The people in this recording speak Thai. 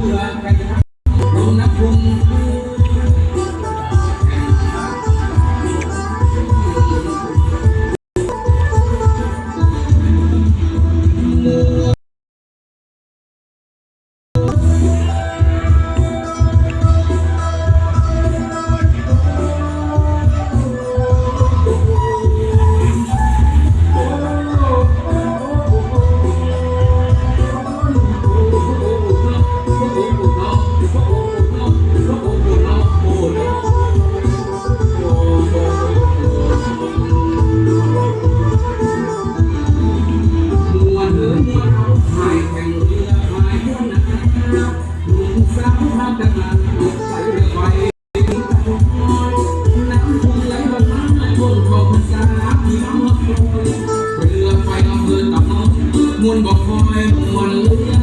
เพื่อกัน มุนบอกคอยมวนเลือ